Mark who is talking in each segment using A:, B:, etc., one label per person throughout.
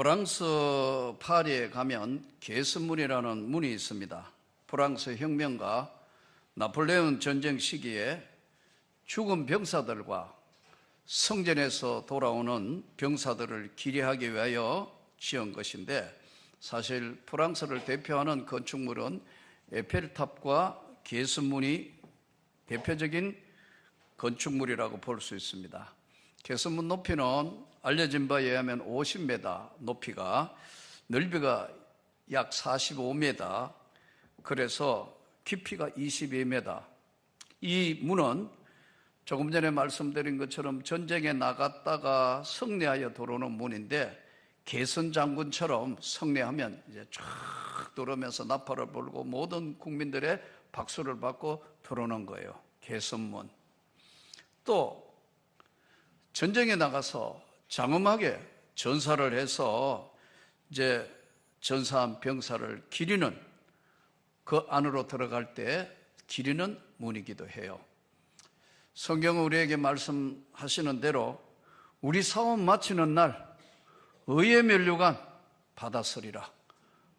A: 프랑스 파리에 가면 개선문이라는 문이 있습니다. 프랑스 혁명가 나폴레옹 전쟁 시기에 죽은 병사들과 성전에서 돌아오는 병사들을 기리하기 위하여 지은 것인데 사실 프랑스를 대표하는 건축물은 에펠탑과 개선문이 대표적인 건축물이라고 볼 수 있습니다. 개선문 높이는 알려진 바에 의하면 50m 높이가 넓이가 약 45m 그래서 깊이가 22m 이 문은 조금 전에 말씀드린 것처럼 전쟁에 나갔다가 승리하여 들어오는 문인데 개선 장군처럼 승리하면 이제 쫙 들어오면서 나팔을 불고 모든 국민들의 박수를 받고 들어오는 거예요. 개선문. 또 전쟁에 나가서 장엄하게 전사를 해서 이제 전사한 병사를 기리는 그 안으로 들어갈 때 기리는 문이기도 해요. 성경은 우리에게 말씀하시는 대로 우리 사원 마치는 날 의의 면류관 받았으리라.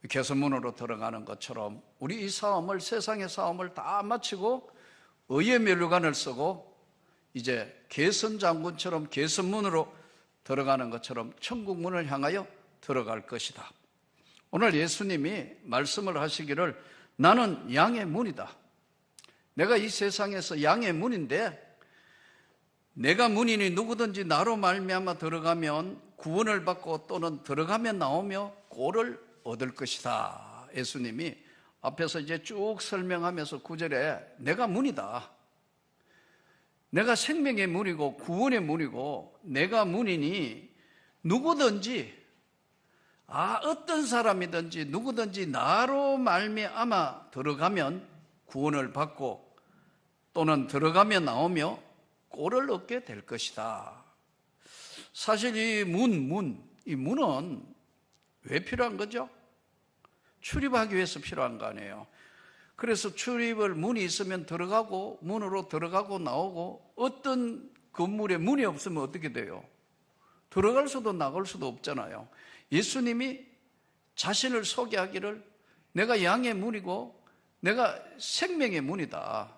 A: 개선문으로 들어가는 것처럼 우리 이 싸움을 세상의 싸움을 다 마치고 의의 면류관을 쓰고 이제 개선 장군처럼 개선문으로 들어가는 것처럼 천국 문을 향하여 들어갈 것이다. 오늘 예수님이 말씀을 하시기를 나는 양의 문이다. 내가 이 세상에서 양의 문인데 내가 문이니 누구든지 나로 말미암아 들어가면 구원을 받고 또는 들어가면 나오며 꼴을 얻을 것이다. 예수님이 앞에서 이제 쭉 설명하면서 구절에 내가 문이다. 내가 생명의 문이고 구원의 문이고 내가 문이니 누구든지 아 어떤 사람이든지 누구든지 나로 말미암아 들어가면 구원을 받고 또는 들어가면 나오며 꼴을 얻게 될 것이다. 사실 이 문, 문, 이 문은 왜 필요한 거죠? 출입하기 위해서 필요한 거 아니에요. 그래서 출입을 문이 있으면 들어가고 문으로 들어가고 나오고 어떤 건물에 문이 없으면 어떻게 돼요? 들어갈 수도 나갈 수도 없잖아요. 예수님이 자신을 소개하기를 내가 양의 문이고 내가 생명의 문이다.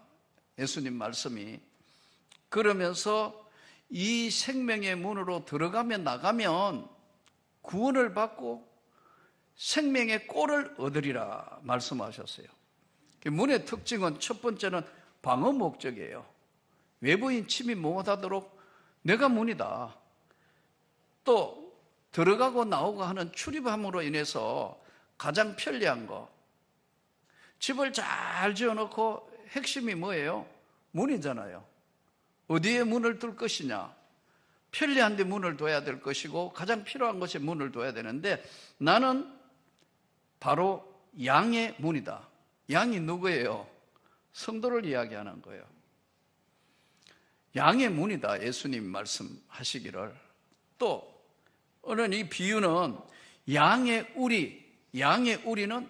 A: 예수님 말씀이 그러면서 이 생명의 문으로 들어가면 나가면 구원을 받고 생명의 꼴을 얻으리라 말씀하셨어요. 그 문의 특징은 첫 번째는 방어 목적이에요. 외부인 침입 못하도록 내가 문이다. 또 들어가고 나오고 하는 출입함으로 인해서 가장 편리한 거. 집을 잘 지어놓고 핵심이 뭐예요? 문이잖아요. 어디에 문을 둘 것이냐? 편리한 데 문을 둬야 될 것이고 가장 필요한 것에 문을 둬야 되는데 나는 바로 양의 문이다. 양이 누구예요? 성도를 이야기하는 거예요. 양의 문이다. 예수님 말씀하시기를. 또, 오늘 이 비유는 양의 우리, 양의 우리는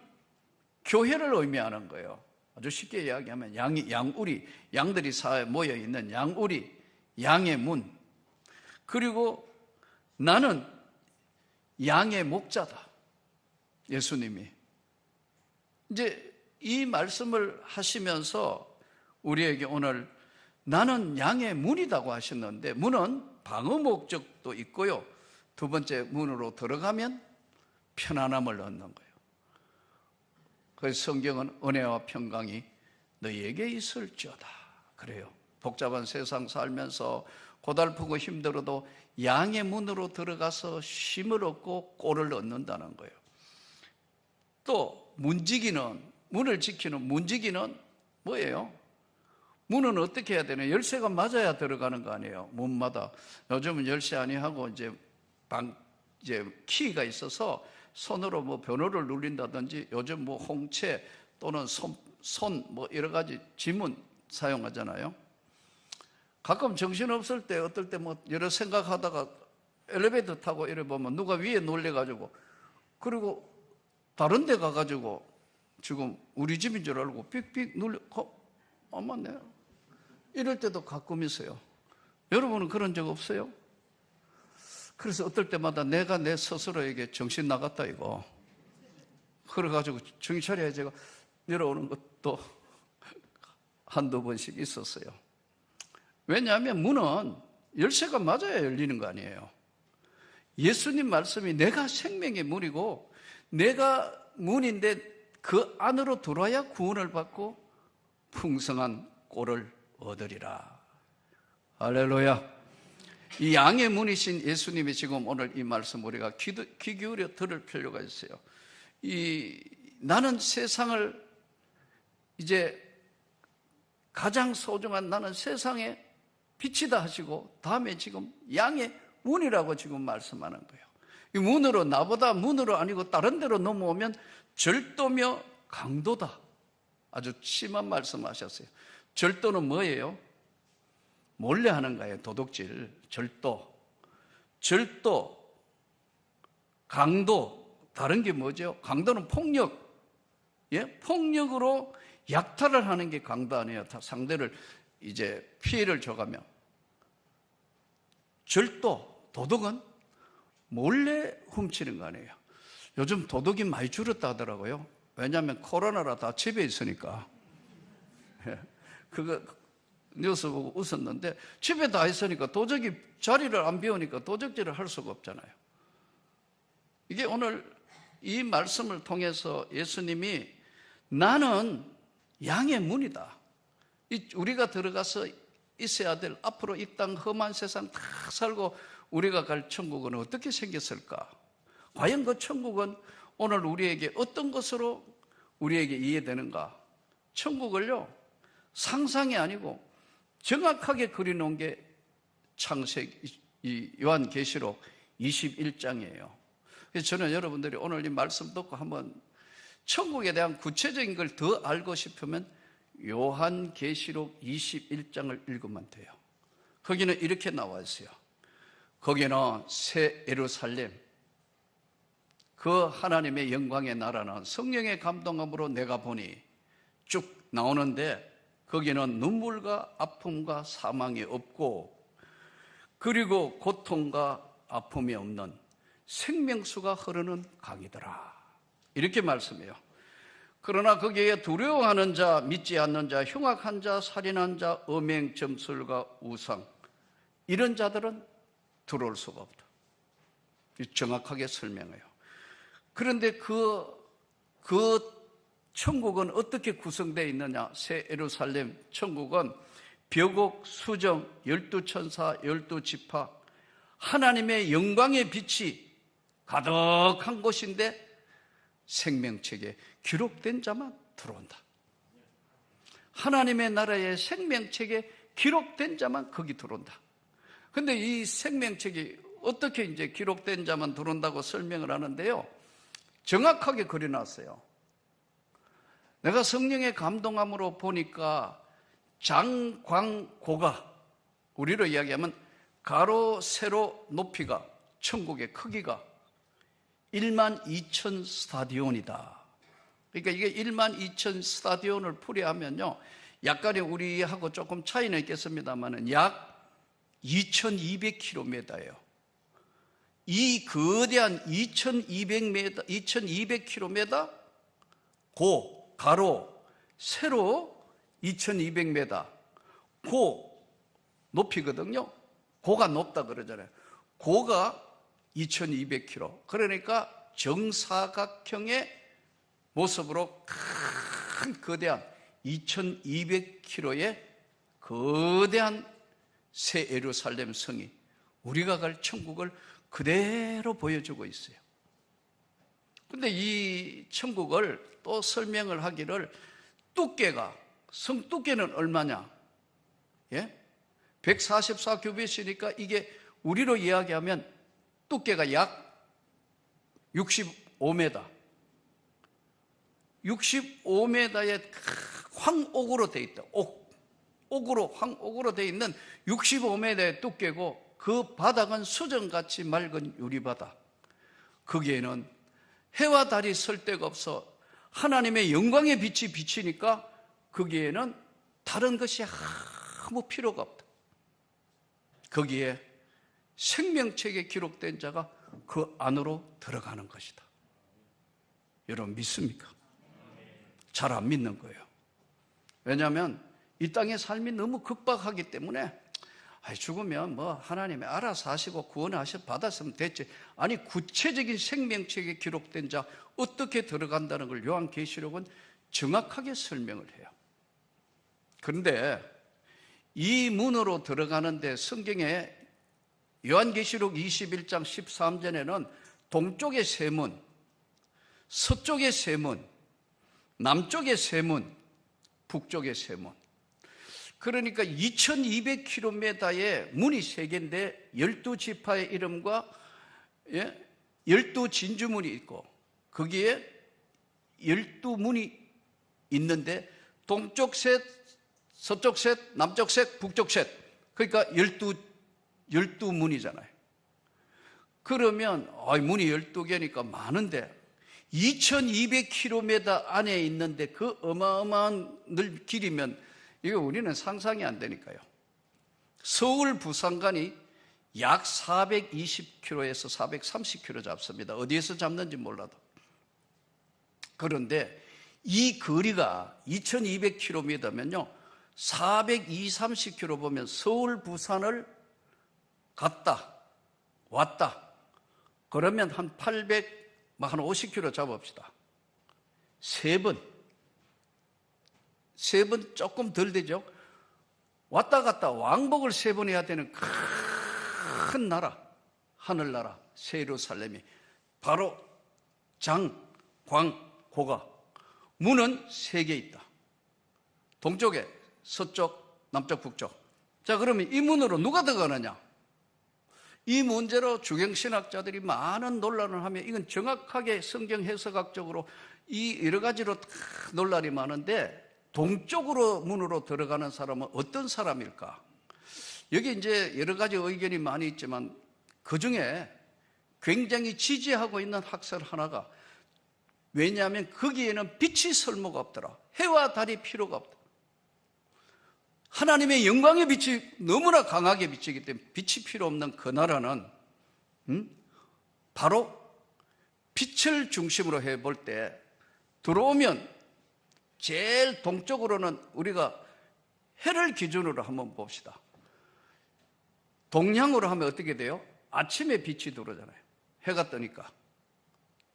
A: 교회를 의미하는 거예요. 아주 쉽게 이야기하면 양이, 양우리, 양들이 사회에 모여 있는 양우리, 양의 문. 그리고 나는 양의 목자다. 예수님이. 이제 이 말씀을 하시면서 우리에게 오늘 나는 양의 문이라고 하셨는데 문은 방어 목적도 있고요. 두 번째 문으로 들어가면 편안함을 얻는 거예요. 그래서 성경은 은혜와 평강이 너희에게 있을지어다. 그래요. 복잡한 세상 살면서 고달프고 힘들어도 양의 문으로 들어가서 쉼을 얻고 꼴을 얻는다는 거예요. 또 문지기는 문을 지키는 문지기는 뭐예요? 문은 어떻게 해야 되나? 열쇠가 맞아야 들어가는 거 아니에요? 문마다 요즘은 열쇠 아니하고 이제 방 이제 키가 있어서 손으로 뭐 번호를 눌린다든지 요즘 뭐 홍채 또는 손 뭐 여러 가지 지문 사용하잖아요. 가끔 정신 없을 때 어떨 때 뭐 여러 생각하다가 엘리베이터 타고 이래 보면 누가 위에 놀래 가지고 그리고 다른 데 가 가지고 지금 우리 집인 줄 알고 삑삑 눌려 어, 안 맞네 이럴 때도 가끔 있어요. 여러분은 그런 적 없어요? 그래서 어떨 때마다 내가 내 스스로에게 정신 나갔다 이거. 그래가지고 차려야 제가 내려오는 것도 한두 번씩 있었어요. 왜냐하면 문은 열쇠가 맞아야 열리는 거 아니에요. 예수님 말씀이 내가 생명의 문이고 내가 문인데 그 안으로 들어와야 구원을 받고 풍성한 꼴을 얻으리라. 할렐루야. 이 양의 문이신 예수님이 지금 오늘 이 말씀 우리가 귀, 귀 기울여 들을 필요가 있어요. 이 나는 세상을 이제 가장 소중한 나는 세상의 빛이다 하시고 다음에 지금 양의 문이라고 지금 말씀하는 거예요. 이 문으로 나보다 문으로 아니고 다른 데로 넘어오면 절도며 강도다. 아주 심한 말씀하셨어요. 절도는 뭐예요? 몰래 하는 거예요. 도둑질, 절도. 절도, 강도. 다른 게 뭐죠? 강도는 폭력. 예? 폭력으로 약탈을 하는 게 강도 아니에요. 다 상대를 이제 피해를 줘가며. 절도, 도둑은 몰래 훔치는 거 아니에요. 요즘 도둑이 많이 줄었다 하더라고요. 왜냐하면 코로나라 다 집에 있으니까. 예. 그거 뉴스 보고 웃었는데 집에 다 있으니까 도적이 자리를 안 비우니까 도적질을 할 수가 없잖아요. 이게 오늘 이 말씀을 통해서 예수님이 나는 양의 문이다. 우리가 들어가서 있어야 될 앞으로 이 땅 험한 세상 다 살고 우리가 갈 천국은 어떻게 생겼을까? 과연 그 천국은 오늘 우리에게 어떤 것으로 우리에게 이해되는가? 천국을요, 상상이 아니고 정확하게 그려놓은 게 창세기, 이 요한계시록 21장이에요. 그래서 저는 여러분들이 오늘 이 말씀 듣고 한번 천국에 대한 구체적인 걸 더 알고 싶으면 요한계시록 21장을 읽으면 돼요. 거기는 이렇게 나와 있어요. 거기는 새 예루살렘, 그 하나님의 영광의 나라는 성령의 감동함으로 내가 보니 쭉 나오는데 거기는 눈물과 아픔과 사망이 없고 그리고 고통과 아픔이 없는 생명수가 흐르는 강이더라. 이렇게 말씀해요. 그러나 거기에 두려워하는 자, 믿지 않는 자, 흉악한 자, 살인한 자, 음행, 점술과 우상 이런 자들은 들어올 수가 없다. 정확하게 설명해요. 그런데 그, 그 천국은 어떻게 구성되어 있느냐? 새 에루살렘 천국은 벽옥, 수정, 열두 천사, 열두 지파, 하나님의 영광의 빛이 가득한 곳인데 생명책에 기록된 자만 들어온다. 하나님의 나라의 생명책에 기록된 자만 거기 들어온다. 근데 이 생명책이 어떻게 이제 기록된 자만 들어온다고 설명을 하는데요. 정확하게 그려놨어요. 내가 성령의 감동함으로 보니까 장광고가 우리로 이야기하면 가로 세로 높이가 천국의 크기가 1만 2천 스타디온이다. 그러니까 이게 1만 2천 스타디온을 풀이하면요. 약간의 우리하고 조금 차이는 있겠습니다만은 약 2,200km예요. 이 거대한 2,200m, 2,200km 고, 가로, 세로 2,200m 고 높이거든요. 고가 높다 그러잖아요. 고가 2200km. 그러니까 정사각형의 모습으로 큰 거대한 2200km의 거대한 새 예루살렘 성이 우리가 갈 천국을 그대로 보여주고 있어요. 근데 이 천국을 또 설명을 하기를 두께가 성 두께는 얼마냐? 예? 144 규빗이니까 이게 우리로 이야기하면 두께가 약 65m. 65m의 황옥으로 되어 있다. 옥. 옥으로, 황옥으로 되어 있는 65m의 두께고 그 바닥은 수정같이 맑은 유리바닥. 거기에는 해와 달이 설 데가 없어 하나님의 영광의 빛이 비치니까 거기에는 다른 것이 아무 필요가 없다. 거기에 생명책에 기록된 자가 그 안으로 들어가는 것이다. 여러분 믿습니까? 잘 안 믿는 거예요. 왜냐하면 이 땅의 삶이 너무 극박하기 때문에 아이, 죽으면 뭐 하나님이 알아서 하시고 구원하셔 받았으면 됐지. 아니 구체적인 생명책에 기록된 자 어떻게 들어간다는 걸 요한계시록은 정확하게 설명을 해요. 그런데 이 문으로 들어가는데 성경에 요한계시록 21장 13절에는 동쪽의 세 문, 서쪽의 세 문, 남쪽의 세 문, 북쪽의 세 문. 그러니까 2200km의 문이 세 개인데 12지파의 이름과 예? 12진주문이 있고 거기에 12문이 있는데 동쪽 셋, 서쪽 셋, 남쪽 셋, 북쪽 셋. 그러니까 12 12문이잖아요. 그러면 아, 문이 12개니까 많은데 2200km 안에 있는데 그 어마어마한 늘 길이면 이거 우리는 상상이 안 되니까요. 서울 부산간이 약 420km에서 430km 잡습니다. 어디에서 잡는지 몰라도. 그런데 이 거리가 2200km면요. 420, 30km 보면 서울 부산을 갔다 왔다. 그러면 한 800, 한 50km 잡읍시다. 세 번. 세 번 조금 덜 되죠? 왔다 갔다 왕복을 세 번 해야 되는 큰 나라, 하늘나라, 세루살렘이 바로 장, 광, 고가. 문은 세 개 있다. 동쪽에 서쪽, 남쪽, 북쪽. 자, 그러면 이 문으로 누가 들어가느냐? 이 문제로 주경신학자들이 많은 논란을 하며 이건 정확하게 성경 해석학적으로 이 여러 가지로 다 논란이 많은데 동쪽으로 문으로 들어가는 사람은 어떤 사람일까? 여기 이제 여러 가지 의견이 많이 있지만 그 중에 굉장히 지지하고 있는 학설 하나가 왜냐하면 거기에는 빛이 설모가 없더라. 해와 달이 필요가 없다. 하나님의 영광의 빛이 너무나 강하게 비치기 때문에 빛이 필요 없는 그 나라는 음? 바로 빛을 중심으로 해볼 때 들어오면 제일 동쪽으로는 우리가 해를 기준으로 한번 봅시다. 동양으로 하면 어떻게 돼요? 아침에 빛이 들어오잖아요. 해가 뜨니까.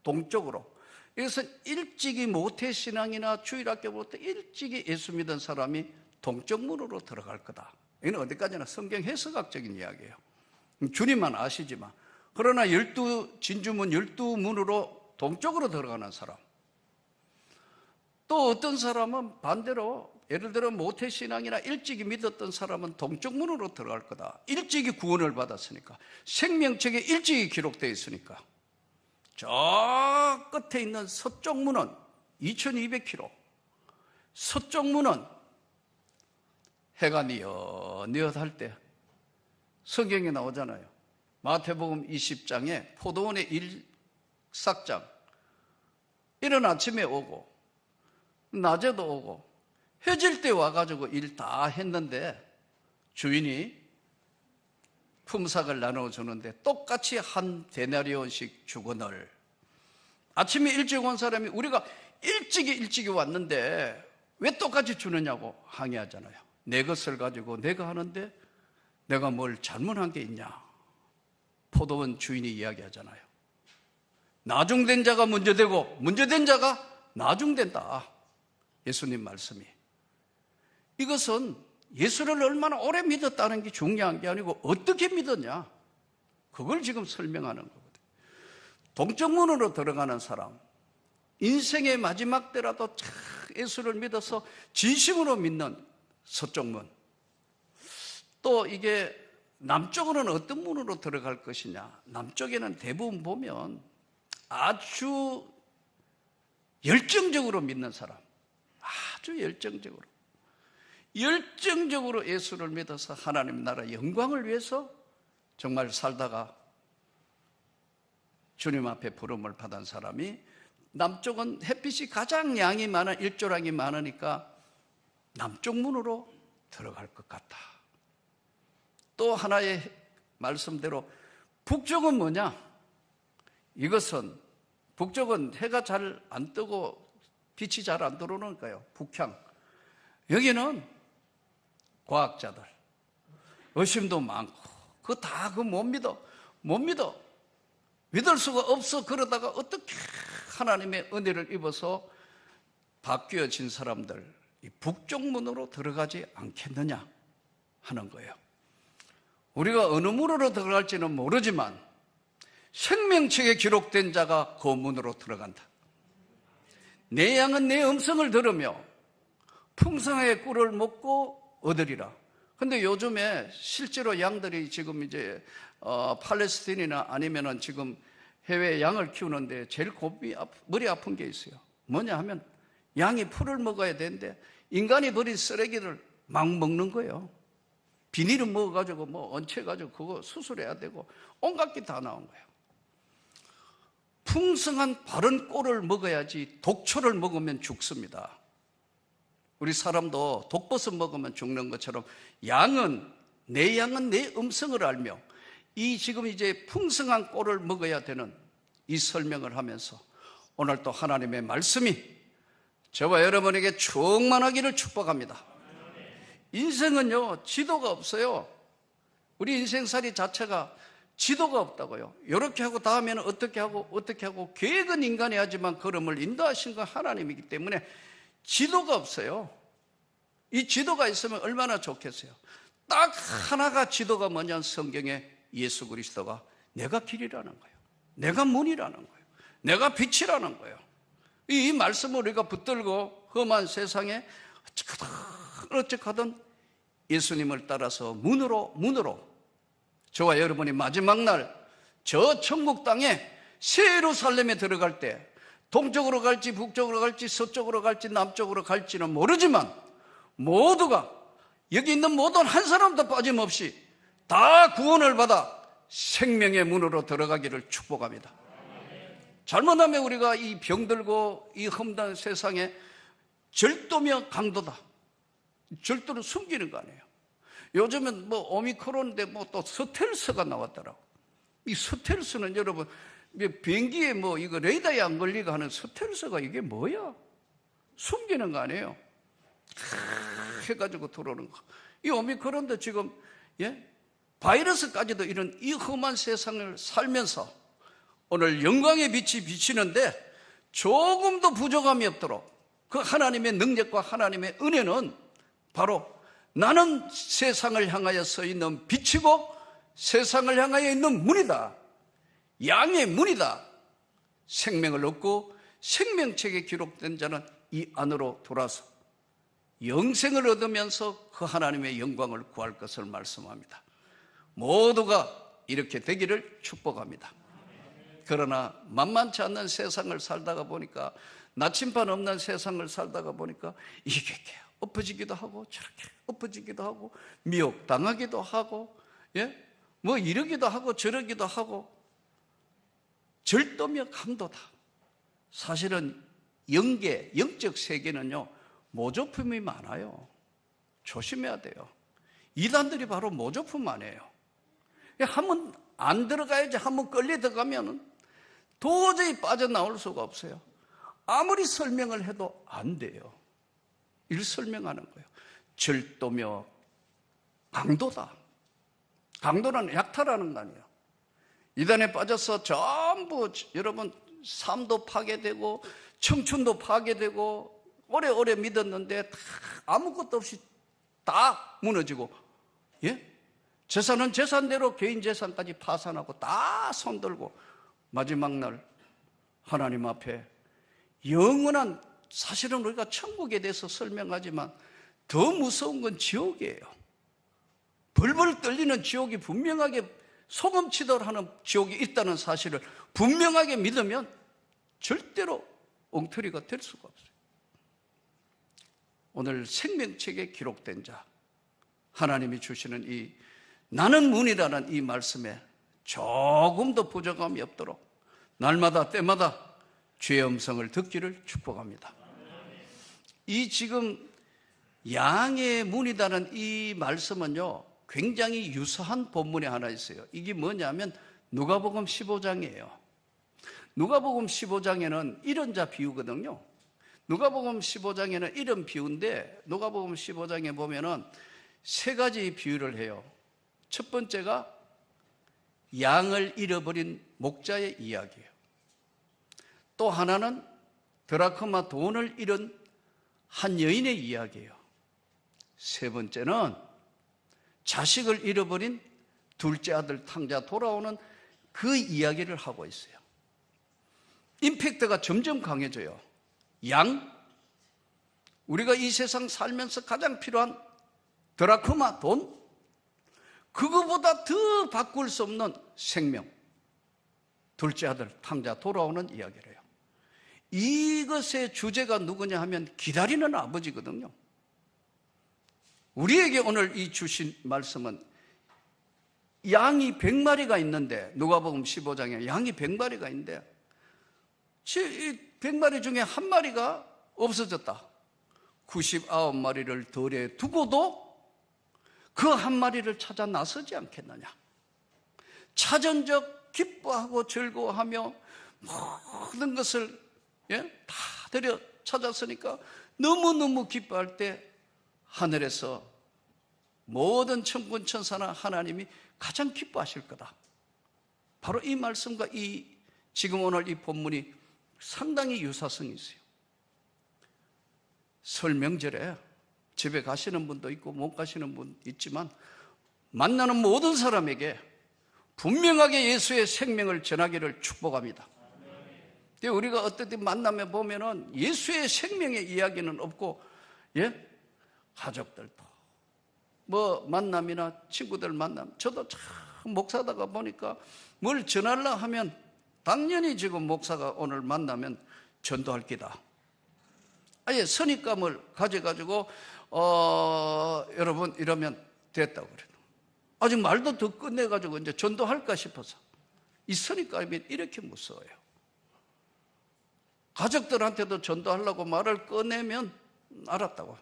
A: 동쪽으로. 이것은 일찍이 모태신앙이나 주일학교부터 일찍이 예수 믿은 사람이 동쪽 문으로 들어갈 거다. 이는 어디까지나 성경 해석학적인 이야기예요. 주님만 아시지만. 그러나 열두 진주문 열두 문으로 동쪽으로 들어가는 사람. 또 어떤 사람은 반대로 예를 들어 모태신앙이나 일찍이 믿었던 사람은 동쪽 문으로 들어갈 거다. 일찍이 구원을 받았으니까. 생명책에 일찍이 기록되어 있으니까. 저 끝에 있는 서쪽 문은 2200km. 서쪽 문은 해가 뉘엿뉘엿할 때 성경에 나오잖아요. 마태복음 20장에 포도원의 일삭장. 이른 아침에 오고 낮에도 오고 해질 때 와가지고 일 다 했는데 주인이 품삯을 나눠주는데 똑같이 한 데나리온씩 주거늘 아침에 일찍 온 사람이 우리가 일찍이 일찍이 왔는데 왜 똑같이 주느냐고 항의하잖아요. 내 것을 가지고 내가 하는데 내가 뭘 잘못한 게 있냐? 포도원 주인이 이야기하잖아요. 나중된 자가 문제되고 문제된 자가 나중된다. 예수님 말씀이. 이것은 예수를 얼마나 오래 믿었다는 게 중요한 게 아니고 어떻게 믿었냐. 그걸 지금 설명하는 거거든요. 동정문으로 들어가는 사람, 인생의 마지막 때라도 참 예수를 믿어서 진심으로 믿는 서쪽문. 또 이게 남쪽으로는 어떤 문으로 들어갈 것이냐. 남쪽에는 대부분 보면 아주 열정적으로 믿는 사람. 아주 열정적으로. 열정적으로 예수를 믿어서 하나님 나라 영광을 위해서 정말 살다가 주님 앞에 부름을 받은 사람이 남쪽은 햇빛이 가장 양이 많아 일조량이 많으니까 남쪽 문으로 들어갈 것 같다. 또 하나의 말씀대로 북쪽은 뭐냐? 이것은 북쪽은 해가 잘 안 뜨고 빛이 잘 안 들어오니까요. 북향. 여기는 과학자들. 의심도 많고. 그거 다 그 못 믿어. 못 믿어. 믿을 수가 없어. 그러다가 어떻게 하나님의 은혜를 입어서 바뀌어진 사람들, 이 북쪽 문으로 들어가지 않겠느냐 하는 거예요. 우리가 어느 문으로 들어갈지는 모르지만 생명책에 기록된 자가 그 문으로 들어간다. 내 양은 내 음성을 들으며 풍성하게 꿀을 먹고 얻으리라. 근데 요즘에 실제로 양들이 지금 이제 어, 팔레스틴이나 아니면은 지금 해외 양을 키우는데 제일 고비 머리 아픈 게 있어요. 뭐냐 하면 양이 풀을 먹어야 되는데 인간이 버린 쓰레기를 막 먹는 거예요. 비닐을 먹어가지고 뭐 얹혀가지고 그거 수술해야 되고 온갖 게 다 나온 거예요. 풍성한 바른 꼴을 먹어야지 독초를 먹으면 죽습니다. 우리 사람도 독버섯 먹으면 죽는 것처럼 양은 내 양은 내 음성을 알며 이 지금 이제 풍성한 꼴을 먹어야 되는 이 설명을 하면서 오늘 또 하나님의 말씀이 저와 여러분에게 충만하기를 축복합니다. 인생은요, 지도가 없어요. 우리 인생살이 자체가 지도가 없다고요. 이렇게 하고 다음에는 어떻게 하고 어떻게 하고 계획은 인간이 하지만 걸음을 인도하신 건 하나님이기 때문에 지도가 없어요. 이 지도가 있으면 얼마나 좋겠어요. 딱 하나가 지도가 뭐냐 성경에 예수 그리스도가 내가 길이라는 거예요. 내가 문이라는 거예요. 내가 빛이라는 거예요. 이 말씀을 우리가 붙들고 험한 세상에 어찌하든 어찌하든 예수님을 따라서 문으로 문으로 저와 여러분이 마지막 날 저 천국 땅에 새 예루살렘에 들어갈 때 동쪽으로 갈지 북쪽으로 갈지 서쪽으로 갈지 남쪽으로 갈지는 모르지만 모두가 여기 있는 모든 한 사람도 빠짐없이 다 구원을 받아 생명의 문으로 들어가기를 축복합니다. 잘못하면 우리가 이 병들고 이 험단 세상에 절도며 강도다. 절도를 숨기는 거 아니에요. 요즘은 뭐 오미크론인데 뭐 또 스텔스가 나왔더라고. 이 스텔스는 여러분 비행기에 뭐 이거 레이더에 안 걸리고 하는 스텔스가 이게 뭐야? 숨기는 거 아니에요. 해가지고 들어오는 거. 이 오미크론도 지금 예 바이러스까지도 이런 이 험한 세상을 살면서 오늘 영광의 빛이 비치는데 조금도 부족함이 없도록 그 하나님의 능력과 하나님의 은혜는 바로 나는 세상을 향하여 서 있는 빛이고 세상을 향하여 있는 문이다. 양의 문이다. 생명을 얻고 생명책에 기록된 자는 이 안으로 돌아서 영생을 얻으면서 그 하나님의 영광을 구할 것을 말씀합니다. 모두가 이렇게 되기를 축복합니다. 그러나 만만치 않는 세상을 살다가 보니까 나침반 없는 세상을 살다가 보니까 이게 엎어지기도 하고 저렇게 엎어지기도 하고 미혹 당하기도 하고 예? 뭐 이러기도 하고 저러기도 하고 절도며 강도다. 사실은 영계, 영적 세계는요, 모조품이 많아요. 조심해야 돼요. 이단들이 바로 모조품 아니에요. 한번 안 들어가야지 한번 끌려 들어가면은 도저히 빠져나올 수가 없어요. 아무리 설명을 해도 안 돼요. 이를 설명하는 거예요. 절도며 강도다. 강도는 약탈하는 거 아니에요. 이단에 빠져서 전부 여러분 삶도 파괴되고 청춘도 파괴되고 오래오래 믿었는데 다 아무것도 없이 다 무너지고 예? 재산은 재산대로 개인 재산까지 파산하고 다 손들고 마지막 날 하나님 앞에 영원한 사실은 우리가 천국에 대해서 설명하지만 더 무서운 건 지옥이에요. 벌벌 떨리는 지옥이 분명하게 소금치도록 하는 지옥이 있다는 사실을 분명하게 믿으면 절대로 엉터리가 될 수가 없어요. 오늘 생명책에 기록된 자, 하나님이 주시는 이 나는 문이라는 이 말씀에 조금도 부족함이 없도록 날마다 때마다 주의 음성을 듣기를 축복합니다. 이 지금 양의 문이라는 이 말씀은요, 굉장히 유사한 본문이 하나 있어요. 이게 뭐냐면 누가복음 15장이에요. 누가복음 15장에는 이런 자 비유거든요. 누가복음 15장에는 이런 비유인데 누가복음 15장에 보면은 세 가지 비유를 해요. 첫 번째가 양을 잃어버린 목자의 이야기예요. 또 하나는 드라크마 돈을 잃은 한 여인의 이야기예요. 세 번째는 자식을 잃어버린 둘째 아들 탕자 돌아오는 그 이야기를 하고 있어요. 임팩트가 점점 강해져요. 양, 우리가 이 세상 살면서 가장 필요한 드라크마 돈, 그거보다 더 바꿀 수 없는 생명. 둘째 아들 탕자 돌아오는 이야기를 해요. 이것의 주제가 누구냐 하면 기다리는 아버지거든요. 우리에게 오늘 이 주신 말씀은 양이 100마리가 있는데 누가복음 15장에 양이 100마리가 있는데 100마리 중에 한 마리가 없어졌다. 99마리를 덜에 두고도 그 한 마리를 찾아 나서지 않겠느냐. 찾은 적 기뻐하고 즐거워하며 모든 것을 예? 다 데려 찾았으니까 너무너무 기뻐할 때 하늘에서 모든 천군 천사나 하나님이 가장 기뻐하실 거다. 바로 이 말씀과 이 지금 오늘 이 본문이 상당히 유사성이 있어요. 설 명절에 집에 가시는 분도 있고 못 가시는 분 있지만 만나는 모든 사람에게 분명하게 예수의 생명을 전하기를 축복합니다. 근데 우리가 어떨 때 만나면 보면은 예수의 생명의 이야기는 없고, 예? 가족들도. 뭐 만남이나 친구들 만남. 저도 참 목사다가 보니까 뭘 전하려 하면 당연히 지금 목사가 오늘 만나면 전도할 기다. 아예 선입감을 가져가지고, 어, 여러분 이러면 됐다고 그래요. 아직 말도 더 끝내가지고 이제 전도할까 싶어서. 이 선입감이 이렇게 무서워요. 가족들한테도 전도하려고 말을 꺼내면 알았다고.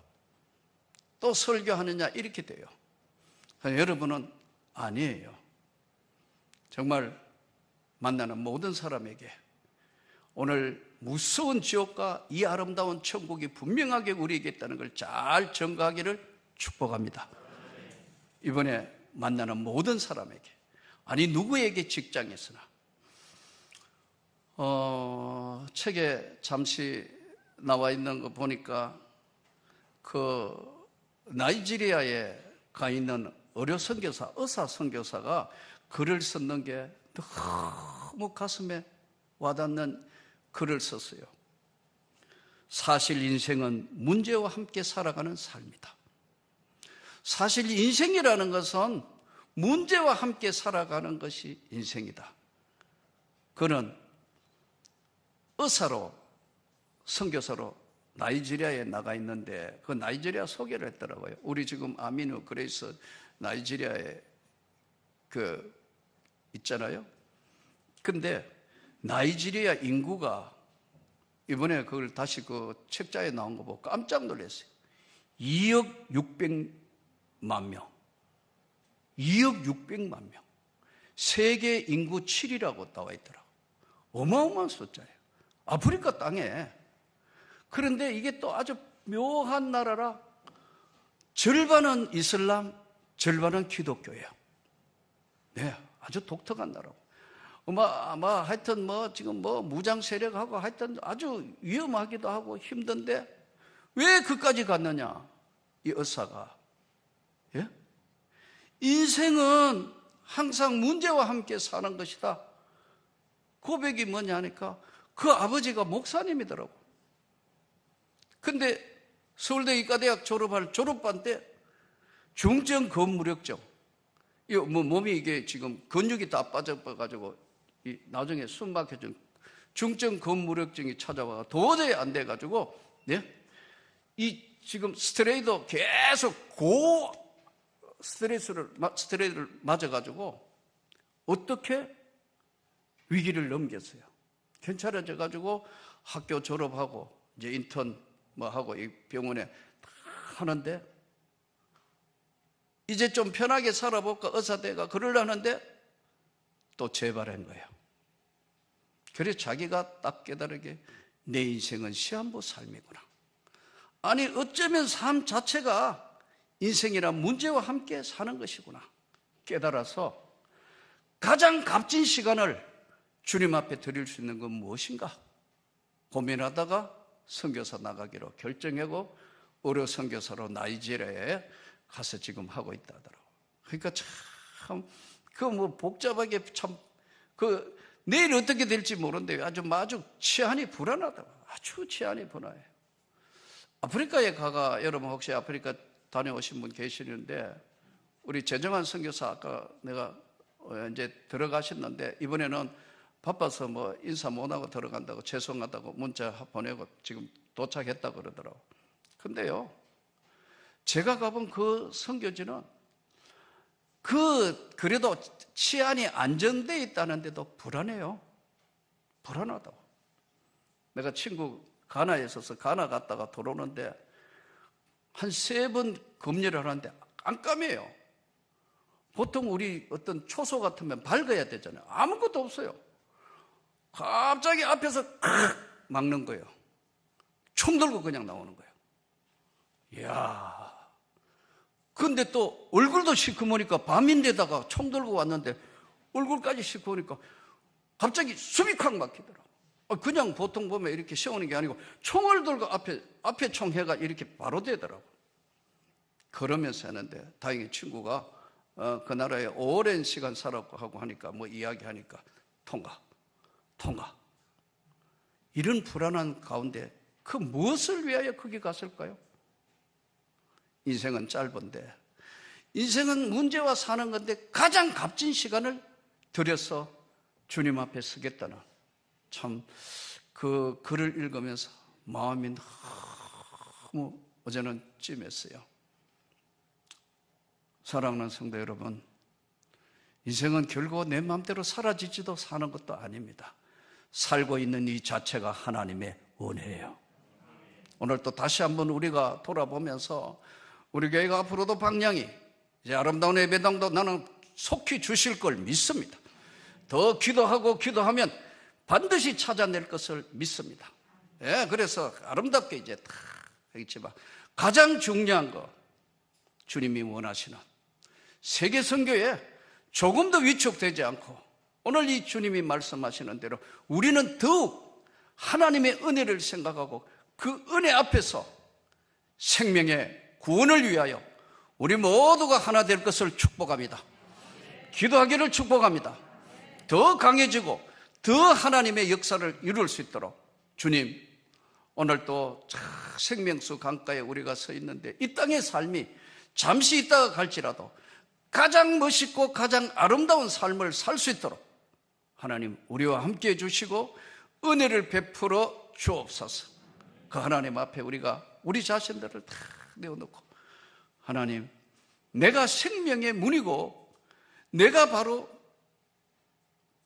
A: 또 설교하느냐 이렇게 돼요. 여러분은 아니에요. 정말 만나는 모든 사람에게 오늘 무서운 지옥과 이 아름다운 천국이 분명하게 우리에게 있다는 걸잘 증거하기를 축복합니다. 이번에 만나는 모든 사람에게 아니 누구에게 직장에서나 어, 책에 잠시 나와 있는 거 보니까 그 나이지리아에 가 있는 의료 선교사, 의사 선교사가 글을 썼는 게 너무 가슴에 와닿는 글을 썼어요. 사실 인생은 문제와 함께 살아가는 삶이다. 사실 인생이라는 것은 문제와 함께 살아가는 것이 인생이다. 그는 의사로 선교사로 나이지리아에 나가 있는데 그 나이지리아 소개를 했더라고요. 우리 지금 아미누 그레이스 나이지리아에 그 있잖아요. 근데 나이지리아 인구가 이번에 그걸 다시 그 책자에 나온 거 보고 깜짝 놀랐어요. 2억 600만 명. 2억 600만 명. 세계 인구 7위라고 나와 있더라고. 어마어마한 숫자예요. 아프리카 땅에. 그런데 이게 또 아주 묘한 나라라 절반은 이슬람, 절반은 기독교예요. 네, 아주 독특한 나라고. 아마, 아마 하여튼 뭐 지금 뭐 무장 세력하고 하여튼 아주 위험하기도 하고 힘든데 왜 그까지 갔느냐? 이 의사가. 예? 인생은 항상 문제와 함께 사는 것이다. 고백이 뭐냐 하니까 그 아버지가 목사님이더라고. 근데 서울대 의과대학 졸업할 졸업반 때 중증 근무력증. 이뭐 몸이 이게 지금 근육이 다 빠져가지고 나중에 숨 막혀진 중증 근무력증이 찾아와 도저히 안 돼가지고 네? 이 지금 스트레이도 계속 고 스트레스를 스트레이를 맞아가지고 어떻게 위기를 넘겼어요. 괜찮아져 가지고 학교 졸업하고 이제 인턴 뭐 하고 이 병원에 하는데 이제 좀 편하게 살아볼까 의사대가 그러려는데 또 재발한 거예요. 그래 자기가 딱 깨달으게 내 인생은 시한부 삶이구나. 아니 어쩌면 삶 자체가 인생이란 문제와 함께 사는 것이구나. 깨달아서 가장 값진 시간을 주님 앞에 드릴 수 있는 건 무엇인가? 고민하다가 선교사 나가기로 결정하고 의료 선교사로 나이지리아에 가서 지금 하고 있다 하더라고. 그러니까 참 그 뭐 복잡하게 참 그 내일 어떻게 될지 모르는데 아주 아주 치안이 불안하다. 아주 치안이 불안해요. 아프리카에 가가 여러분 혹시 아프리카 다녀오신 분 계시는데 우리 재정한 선교사 아까 내가 어, 이제 들어가셨는데 이번에는 바빠서 뭐 인사 못 하고 들어간다고 죄송하다고 문자 보내고 지금 도착했다 그러더라고. 근데요, 제가 가본 그 선교지는 그 그래도 치안이 안정돼 있다는데도 불안해요. 불안하다고. 내가 친구 가나에 있어서 가나 갔다가 돌아오는데 한 세 번 검열을 하는데 깜깜해요. 보통 우리 어떤 초소 같으면 밝아야 되잖아요. 아무것도 없어요. 갑자기 앞에서 막는 거예요. 총 들고 그냥 나오는 거예요. 이야. 근데 또 얼굴도 시커머니까 밤인데다가 총 들고 왔는데 얼굴까지 시커머니까 갑자기 숨이 콱 막히더라고. 아, 그냥 보통 보면 이렇게 세우는 게 아니고 총을 들고 앞에, 앞에 총 해가 이렇게 바로 되더라고. 그러면서 하는데 다행히 친구가 어, 그 나라에 오랜 시간 살았고 하고 하니까 뭐 이야기하니까 통과, 통과. 이런 불안한 가운데 그 무엇을 위하여 거기 갔을까요? 인생은 짧은데 인생은 문제와 사는 건데 가장 값진 시간을 들여서 주님 앞에 서겠다는 참 그 글을 읽으면서 마음이 너무 어제는 찜했어요. 사랑하는 성도 여러분, 인생은 결국 내 마음대로 사라지지도 사는 것도 아닙니다. 살고 있는 이 자체가 하나님의 은혜예요. 오늘 또 다시 한번 우리가 돌아보면서 우리 교회가 앞으로도 방향이 이제 아름다운 예배당도 나는 속히 주실 걸 믿습니다. 더 기도하고 기도하면 반드시 찾아낼 것을 믿습니다. 예, 그래서 아름답게 이제 다 하겠지만 가장 중요한 거 주님이 원하시는 세계 선교에 조금 더 위축되지 않고 오늘 이 주님이 말씀하시는 대로 우리는 더욱 하나님의 은혜를 생각하고 그 은혜 앞에서 생명의 구원을 위하여 우리 모두가 하나 될 것을 축복합니다. 기도하기를 축복합니다. 더 강해지고 더 하나님의 역사를 이룰 수 있도록 주님 오늘 또 생명수 강가에 우리가 서 있는데 이 땅의 삶이 잠시 있다가 갈지라도 가장 멋있고 가장 아름다운 삶을 살 수 있도록 하나님 우리와 함께 해 주시고 은혜를 베풀어 주옵소서. 그 하나님 앞에 우리가 우리 자신들을 다 내어놓고 하나님 내가 생명의 문이고 내가 바로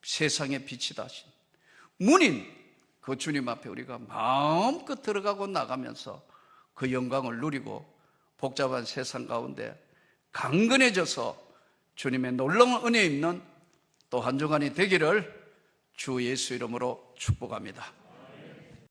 A: 세상의 빛이다 하신 문인 그 주님 앞에 우리가 마음껏 들어가고 나가면서 그 영광을 누리고 복잡한 세상 가운데 강건해져서 주님의 놀라운 은혜 있는 또 한 주간이 되기를 주 예수 이름으로 축복합니다.